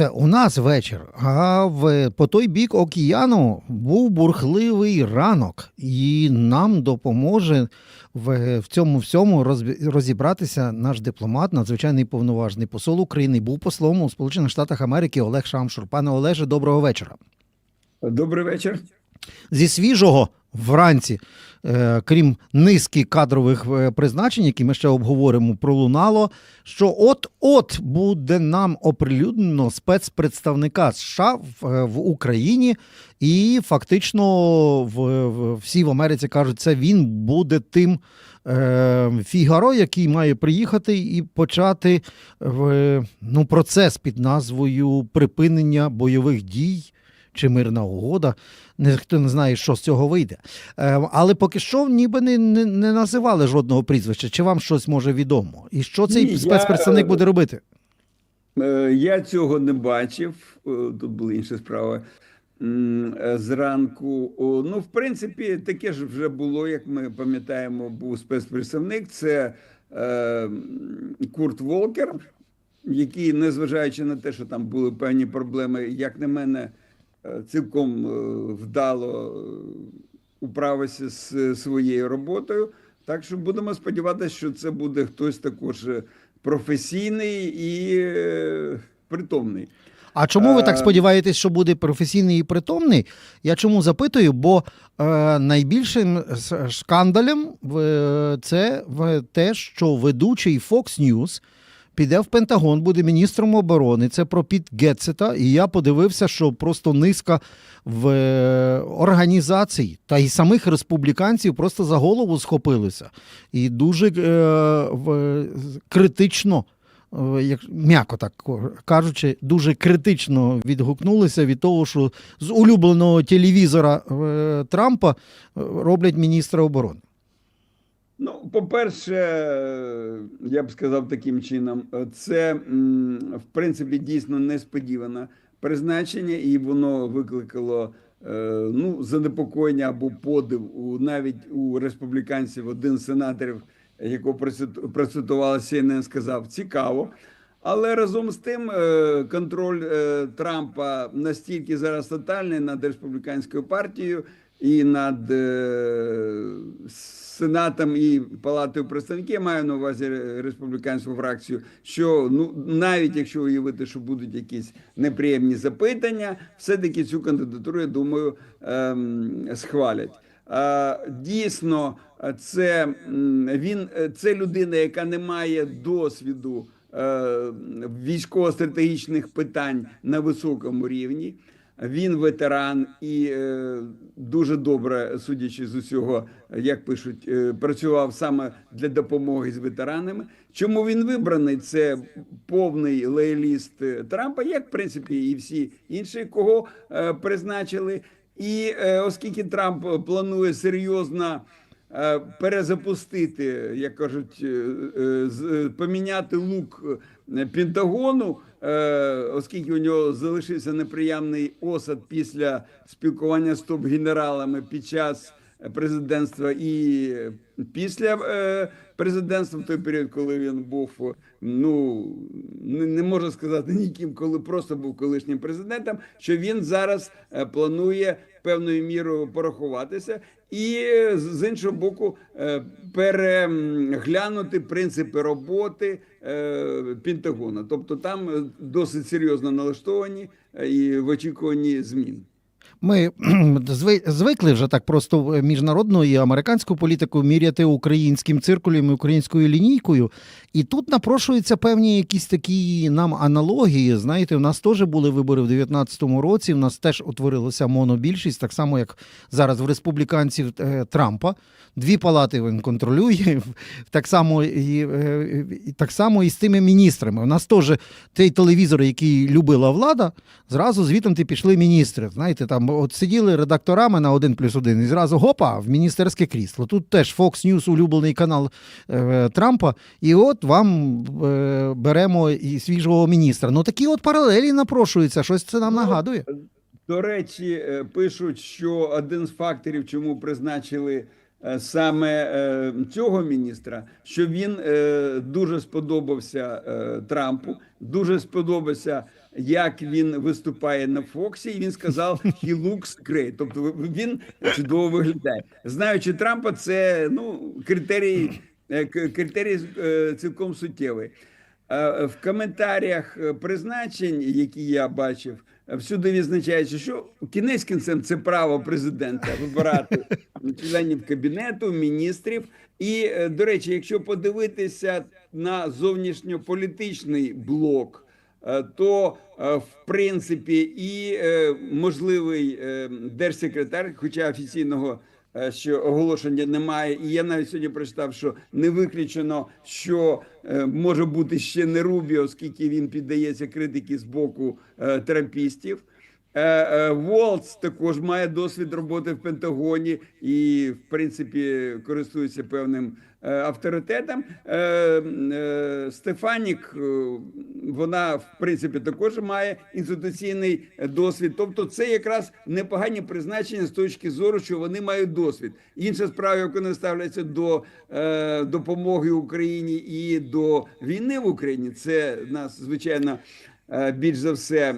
це у нас вечір, а в по той бік океану був бурхливий ранок, і нам допоможе в, в цьому всьому розібратися наш дипломат, надзвичайний повноважний посол України, був послом у Сполучених Штатах Америки Олег Шамшур. Пане Олеже, доброго вечора. Добрий вечір. Зі свіжого вранці, крім низки кадрових е, призначень, які ми ще обговоримо, пролунало, що от-от буде нам оприлюднено спецпредставника США в, е, Україні, і фактично в, всі в Америці кажуть, це він буде тим. е, Фігаро, який має приїхати і почати в, ну, процес під назвою припинення бойових дій чи мирна угода. Ніхто не знає, що з цього вийде. Е, але поки що ніби не, не, не називали жодного прізвища. Чи вам щось може відомо? І що цей Ні, я- спецпредставник буде робити? Е, Я цього не бачив. Е, Тут були інші справи. Зранку, ну, в принципі, таке ж вже було, як ми пам'ятаємо, був спецпредставник. Це е, Курт Волкер, який, незважаючи на те, що там були певні проблеми, як на мене, цілком е, вдало е, управився з своєю роботою. Так що будемо сподіватися, що це буде хтось також е, професійний і е, притомний. А чому ви Е, так сподіваєтесь, що буде професійний і притомний? Я чому запитую? Бо е, найбільшим шкандалем в, це те, що ведучий Fox News піде в Пентагон, буде міністром оборони. Це про Піт Гетцета. І я подивився, що просто низка в е, організацій та й самих республіканців просто за голову схопилися. І дуже е, в, критично е, як м'яко так кажучи, дуже критично відгукнулися від того, що з улюбленого телевізора е, Трампа роблять міністра оборони. Ну, по-перше, я б сказав таким чином, це в принципі дійсно несподіване призначення, і воно викликало е, ну, занепокоєння або подив у навіть у республіканців. Один сенаторів, якого проциту- процитувала CNN, сказав цікаво. Але разом з тим е, контроль е, Трампа настільки зараз тотальний над республіканською партією і над е, Сенатом і Палатою представників, я маю на увазі республіканську фракцію, що ну навіть якщо уявити, що будуть якісь неприємні запитання, все-таки цю кандидатуру, я думаю, ем, схвалять. Дійсно, це він це людина, яка не має досвіду е, військово-стратегічних питань на високому рівні. Він ветеран і е, дуже добре, судячи з усього, як пишуть, е, працював саме для допомоги з ветеранами. Чому він вибраний? Це повний лояліст е, Трампа, як в принципі і всі інші, кого призначили. І оскільки Трамп планує серйозно перезапустити, як кажуть, поміняти лук Пентагону, е, оскільки у нього залишився неприємний осад після спілкування з топ-генералами під час президентства і після е, президентства, в той період, коли він був, ну не, можу сказати ніким, коли просто був колишнім президентом, що він зараз е, планує певною мірою порахуватися. І з іншого боку, е, переглянути принципи роботи Пентагона. Тобто там досить серйозно налаштовані і в очікуванні змін. Ми звикли вже так просто міжнародну і американську політику міряти українським циркулем і українською лінійкою. І тут напрошуються певні якісь такі нам аналогії. Знаєте, у нас теж були вибори в 2019 році. У нас теж утворилася монобільшість, так само як зараз в республіканців е, Трампа. Дві палати він контролює, так само і, е, так само і з тими міністрами. У нас теж той телевізор, який любила влада, зразу звітом ти пішли міністри. Знаєте, там от сиділи редакторами на один плюс один, і зразу гопа в міністерське крісло. Тут теж Fox News, улюблений канал е, Трампа. І от вам е, беремо і свіжого міністра. Ну такі от паралелі напрошуються. Щось це нам Ну, нагадує. До речі, е, пишуть, що один з факторів, чому призначили е, саме е, цього міністра, що він дуже сподобався Трампу, дуже сподобався, як він виступає на Фоксі. І він сказав «He looks great», тобто він чудово виглядає. Знаючи Трампа, це ну критерій, е, критерій е, цілком суттєвий. Е, В коментарях призначень, які я бачив, всюди відзначається, що кінець кінцем це право президента вибирати членів кабінету, міністрів. І, до речі, якщо подивитися на зовнішньополітичний блок, то е, в принципі і е, можливий е, держсекретар, хоча офіційного е, що оголошення немає, і я навіть сьогодні прочитав, що не виключено, що е, може бути ще не Рубі, оскільки він піддається критики з боку е, трампістів. Е, е, Волц також має досвід роботи в Пентагоні і, в принципі, користується певним е, авторитетом. Стефанік, вона в принципі також має інституційний досвід. Тобто, це якраз непогані призначення з точки зору, що вони мають досвід. Інша справа, як вони ставляться до допомоги Україні і до війни в Україні, це нас звичайно. Е, Більш за все,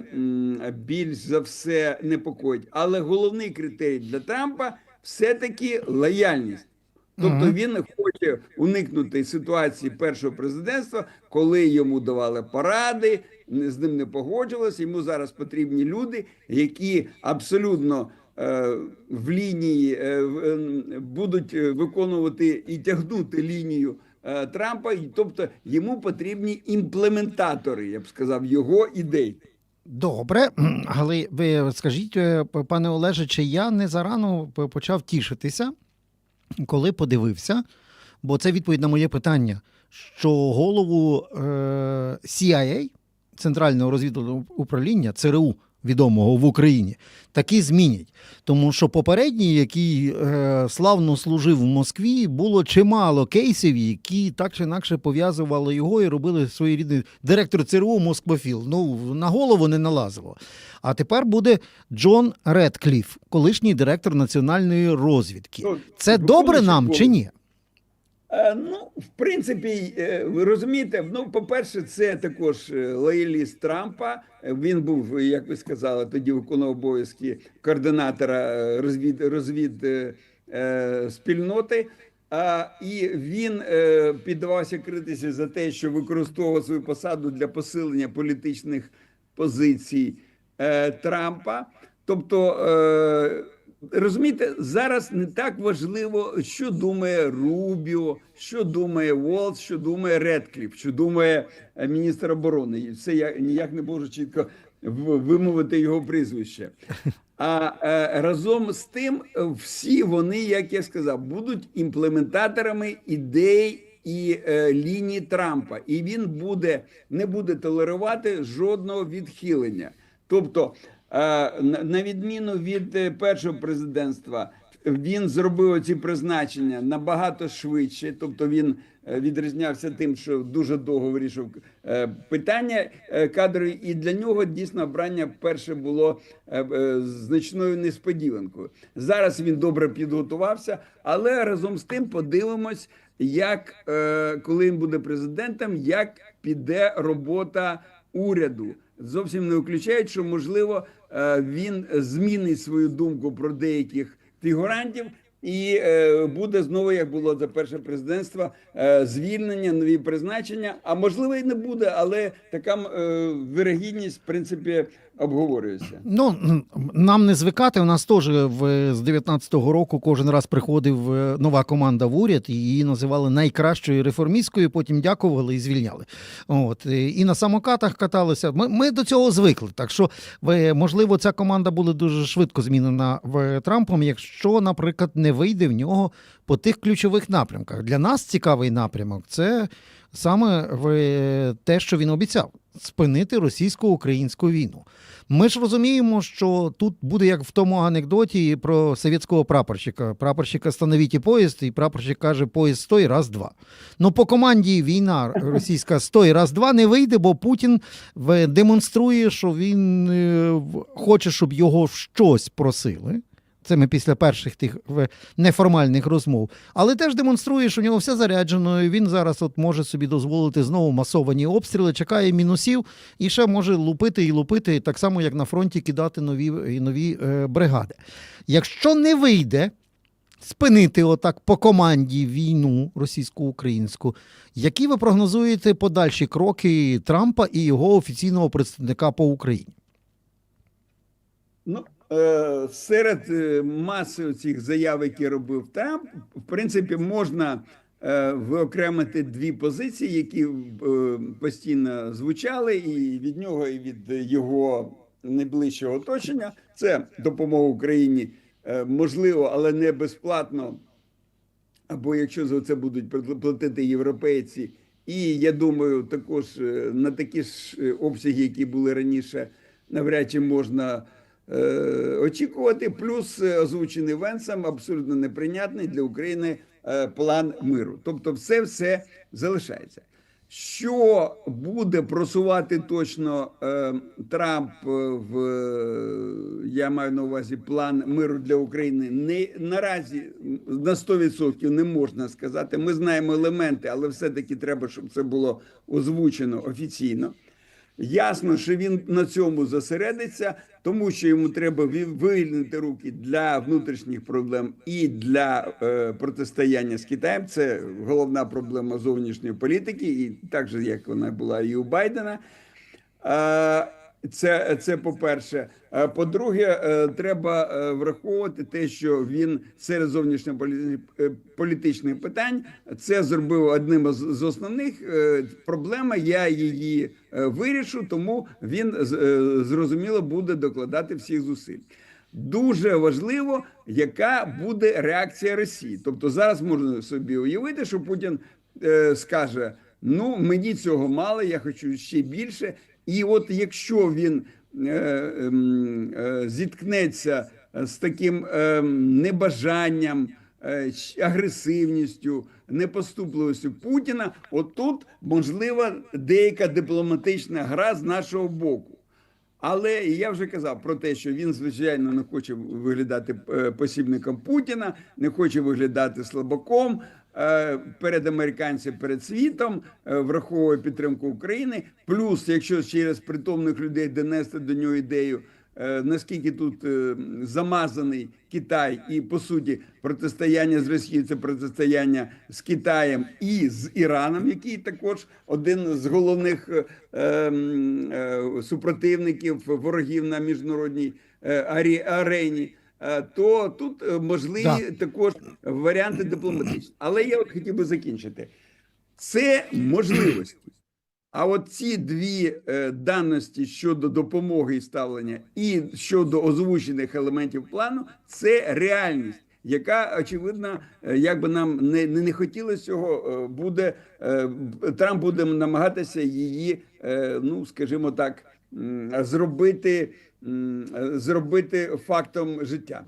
більш за все непокоїть. Але головний критерій для Трампа все-таки лояльність. Тобто він хоче уникнути ситуації першого президентства, коли йому давали поради, з ним не погоджувалися. Йому зараз потрібні люди, які абсолютно е, в лінії е, е, будуть виконувати і тягнути лінію Трампа. І, Тобто йому потрібні імплементатори, я б сказав, його ідей. Добре, але ви скажіть, е, пане Олеже, чи я не зарано почав тішитися, коли подивився, бо це відповідь на моє питання, що голову е, CIA, Центрального розвідувального управління ЦРУ, відомого в Україні, таки змінять. Тому що попередній, який е, славно служив в Москві, було чимало кейсів, які так чи інакше пов'язували його і робили своєрідний директор ЦРУ Москвофіл. Ну, на голову не налазило. А тепер буде Джон Редкліф, колишній директор національної розвідки. Ну, Це добре нам чи ні? Е, Ну, в принципі, е, ви розумієте, ну, по-перше, це також е, лояліст Трампа. Він був, як ви сказали, тоді виконував обов'язки координатора розвід, розвід спільноти. І він піддавався критиці за те, що використовував свою посаду для посилення політичних позицій Трампа. Тобто, розумієте, зараз не так важливо, що думає Рубіо, що думає Волц, що думає Редкліф, що думає е, міністр оборони. І Це я ніяк не можу чітко вимовити його прізвище. А е, разом з тим, е, всі вони, як я сказав, будуть імплементаторами ідей і е, лінії Трампа, і він буде не буде толерувати жодного відхилення. Тобто, на, на відміну від е, першого президентства, він зробив ці призначення набагато швидше. Тобто він е, відрізнявся тим, що дуже довго вирішив е, питання е, кадрові, і для нього дійсно обрання перше було е, е, значною несподіванкою. Зараз він добре підготувався, але разом з тим подивимось, як е, коли він буде президентом, як піде робота уряду. Зовсім не виключають, що можливо е, він змінить свою думку про деяких фігурантів. І е, буде знову, як було за перше президентство, е, звільнення, нові призначення. А можливо, і не буде, але така е, вирогідність, в принципі, обговорюється. Ну, нам не звикати. У нас теж в, з 19-го року кожен раз приходив е, нова команда в уряд, її називали найкращою реформістською, потім дякували і звільняли. От, е, і на самокатах каталися. Ми, ми до цього звикли. Так що, можливо, ця команда буде дуже швидко змінена в Трампом, якщо, наприклад, не вийде в нього по тих ключових напрямках. Для нас цікавий напрямок це саме в те, що він обіцяв спинити російсько-українську війну. Ми ж розуміємо, що тут буде як в тому анекдоті про совєтського прапорщика. Прапорщика становіть і поїзд, і прапорщик каже, поїзд стой, раз, два. Ну, по команді війна російська стой, раз, два не вийде, бо Путін демонструє, що він е, хоче, щоб його щось просили. Це ми після перших тих неформальних розмов. Але теж демонструє, що у нього все заряджено. і Він зараз от може собі дозволити знову масовані обстріли, чекає мінусів і ще може лупити і лупити, так само як на фронті кидати нові і нові е, бригади. Якщо не вийде спинити отак по команді війну російсько-українську, які ви прогнозуєте подальші кроки Трампа і його офіційного представника по Україні? Ну, серед е, маси цих заяв, які робив Трамп, в принципі, можна е, виокремити дві позиції, які е, постійно звучали, і від нього, і від його найближчого оточення. Це допомога Україні е, можливо, але не безплатно. Або якщо за це будуть платити європейці, і я думаю, також е, на такі ж е, обсяги, які були раніше, навряд чи можна е, очікувати. Плюс е, озвучений Венсом абсолютно неприйнятний для України е, план миру. Тобто, все все залишається. Що буде просувати точно е, Трамп е, в е, я маю на увазі план миру для України? Не наразі на 100% не можна сказати. Ми знаємо елементи, але все-таки треба, щоб це було озвучено офіційно. Ясно, що він на цьому зосередиться, тому що йому треба ві- вивільнити руки для внутрішніх проблем і для е, протистояння з Китаєм. Це головна проблема зовнішньої політики, і так же як вона була і у Байдена. Е, Це, це по-перше. Е, По-друге, е, треба е, враховувати те, що він серед зовнішньополітичних питань це зробив одним з основних. Проблема, я її вирішу, тому він зрозуміло буде докладати всіх зусиль. Дуже важливо, яка буде реакція Росії. Тобто зараз можна собі уявити, що Путін скаже: ну мені цього мало, я хочу ще більше. І от якщо він е, ем, е, зіткнеться з таким е, небажанням, е, агресивністю, непоступливістю Путіна, отут можлива деяка дипломатична гра з нашого боку. Але я вже казав про те, що він звичайно не хоче виглядати е, посібником Путіна, не хоче виглядати слабаком е, перед американцями, перед світом, е, враховує підтримку України. Плюс, якщо через притомних людей донести до нього ідею. е, Наскільки тут е, замазаний Китай, і по суті протистояння з Росією це протистояння з Китаєм і з Іраном, який також один з головних е, е, супротивників ворогів на міжнародній е, арені. Е, То тут е, можливі Да. також варіанти дипломатичні. Але я от хотів би закінчити. Це можливості. А от ці дві е, даності щодо допомоги і ставлення, і щодо озвучених елементів плану, це реальність, яка очевидно, е, як би нам не, не, не хотілося цього, буде е, Трамп буде намагатися її, е, ну скажімо так, зробити, зробити фактом життя.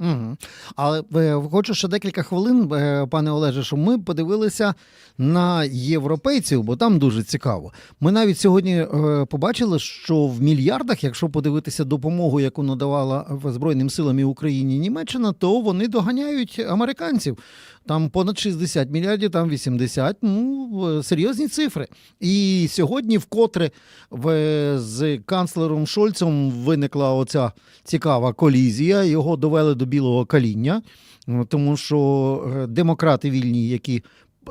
Угу. Але е, хочу ще декілька хвилин, е, пане Олеже, щоб ми подивилися на європейців, бо там дуже цікаво. Ми навіть сьогодні е, побачили, що в мільярдах, якщо подивитися допомогу, яку надавала Збройним силам і Україні Німеччина, то вони доганяють американців. Там понад 60 мільярдів, там 80, ну серйозні цифри. І сьогодні вкотре в, з канцлером Шольцем виникла оця цікава колізія. Його довели до білого каління, е, тому що е, демократи вільні, які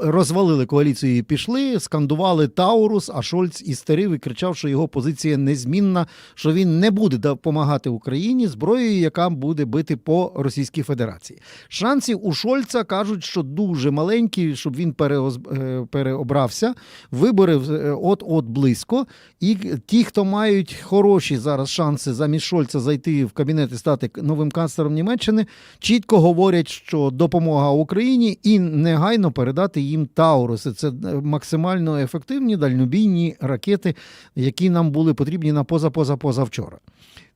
розвалили коаліцію і пішли, скандували Таурус, а Шольц істерив і кричав, що його позиція незмінна, що він не буде допомагати Україні зброєю, яка буде бити по Російській Федерації. Шансів у Шольца кажуть, що дуже маленькі, щоб він переоз- е, переобрався. Вибори е, от-от близько. І ті, хто мають хороші зараз шанси замість Шольца зайти в кабінет і стати новим канцлером Німеччини, чітко говорять, що допомога Україні і негайно передати їм Тауруси. Це е, максимально ефективні дальнобійні ракети, які нам були потрібні на поза-поза-позавчора.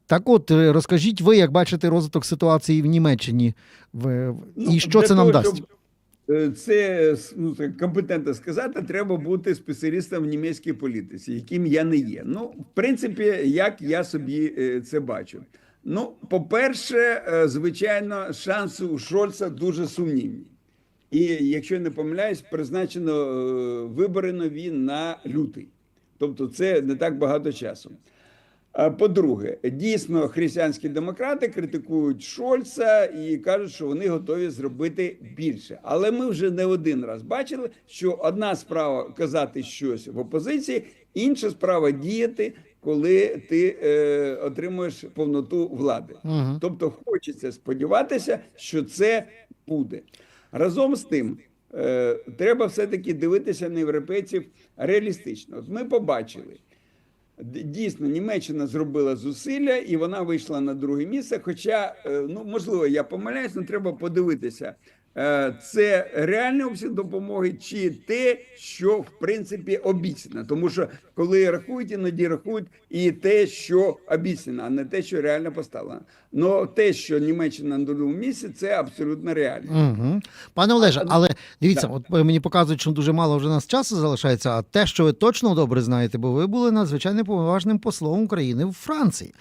Так от, е, розкажіть ви, як бачите розвиток ситуації в Німеччині, в- Ну, і що це нам дасть? е, Це ну, так, компетентно сказати, треба бути спеціалістом в німецькій політиці, яким я не є. Ну, в принципі, як я собі це бачу. Ну, по-перше, звичайно, шанси у Шольца дуже сумнівні. І якщо я не помиляюсь, призначено е, вибори нові на лютий. Тобто це не так багато часу. По-друге, дійсно християнські демократи критикують Шольца і кажуть, що вони готові зробити більше. Але ми вже не один раз бачили, що одна справа казати щось в опозиції, інша справа діяти, коли ти е, отримуєш повноту влади. Угу. Тобто хочеться сподіватися, що це буде. Разом з тим, е, треба все-таки дивитися на європейців реалістично. Ми побачили, дійсно, Німеччина зробила зусилля і вона вийшла на друге місце. Хоча, е, ну можливо, я помиляюсь, але треба подивитися. е, Це реальний обсяг допомоги, чи те, що в принципі обіцяно. Тому що коли рахують, іноді рахують і те, що обіцяно, а не те, що реально поставлено. Но те, що Німеччина на другому місці, це абсолютно реально. Угу. Пане Олеже, але дивіться, Так. от мені показують, що дуже мало вже нас часу залишається. А те, що ви точно добре знаєте, бо ви були надзвичайно поважним послом України в Франції.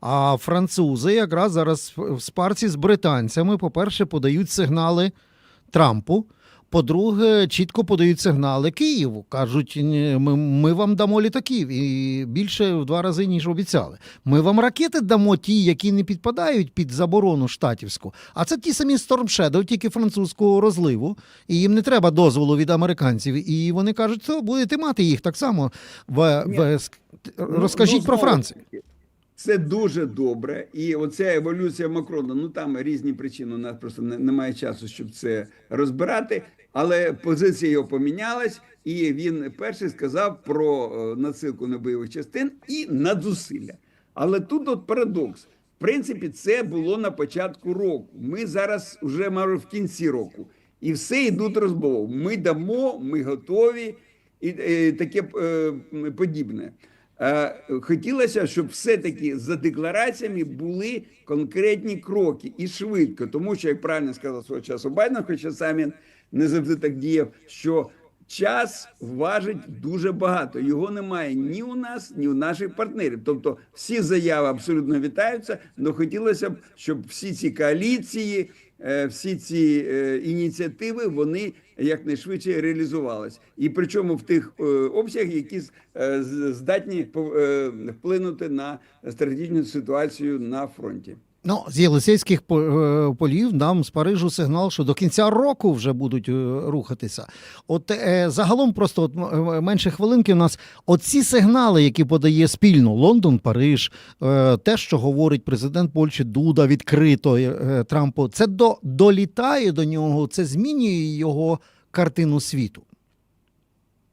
А французи якраз зараз в в спарці з британцями, по-перше, подають сигнали Трампу. По-друге, чітко подають сигнали Києву. Кажуть, ми, ми вам дамо літаків і більше в два рази, ніж обіцяли. Ми вам ракети дамо ті, які не підпадають під заборону штатівську. А це ті самі Storm Shadow, тільки французького розливу, і їм не треба дозволу від американців. І вони кажуть, що будете мати їх так само. В, в, розкажіть Ну, про Францію. Це дуже добре. І оця еволюція Макрона, ну там різні причини. У нас просто немає часу, щоб це розбирати. Але позиція його помінялась, і він перший сказав про е, надсилку на бойових частин і надзусилля. Але тут от парадокс. В принципі, це було на початку року. Ми зараз вже майже в кінці року. І все йдуть розмови. Ми дамо, ми готові, і е, таке е, подібне. Хотілося, щоб все-таки за деклараціями були конкретні кроки. І швидко, тому що, як правильно сказав свого часу Байден, хоча сам він не завжди так діяв, що час важить дуже багато. Його немає ні у нас, ні у наших партнерів. Тобто всі заяви абсолютно вітаються, але хотілося б, щоб всі ці коаліції, е, всі ці е, ініціативи вони якнайшвидше реалізувались. І причому в тих е, обсягах, які здатні вплинути на стратегічну ситуацію на фронті. Ну, з Єлисейських е, полів нам з Парижу сигнал, що до кінця року вже будуть е, рухатися. От е, загалом, просто от, менше хвилинки у нас. Оці сигнали, які подає спільно Лондон, Париж, те, що говорить президент Польщі Дуда відкрито Трампу, це до, долітає до нього, це змінює його картину світу.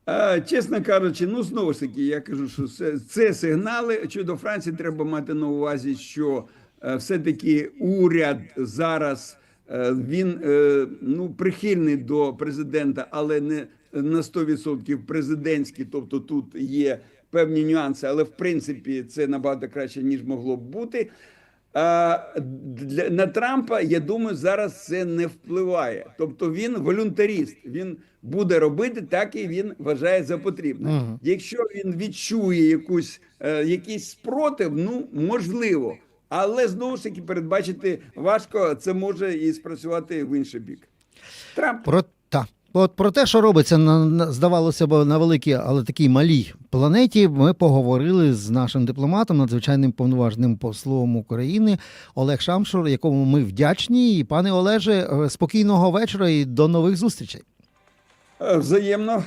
А, чесно кажучи, ну знову ж таки, я кажу, що це, це сигнали. Щодо Франції, треба мати на увазі, що е, все-таки уряд зараз е, він е, ну прихильний до президента, але не на 100% президентський. Тобто тут є певні нюанси, але в принципі це набагато краще ніж могло б бути. А, для на Трампа, я думаю, зараз це не впливає. Тобто він волюнтаріст. Він буде робити так, і він вважає за потрібне. Мгм. Якщо він відчує якусь е, якийсь спротив, ну можливо. Але знову ж таки передбачити важко, це може і спрацювати в інший бік. Трамп Про та от про те, що робиться на, здавалося б на великій, але такій малій планеті, ми поговорили з нашим дипломатом, надзвичайним повноважним послом України Олег Шамшур, якому ми вдячні. І пане Олеже, е, спокійного вечора і до нових зустрічей. е, взаємно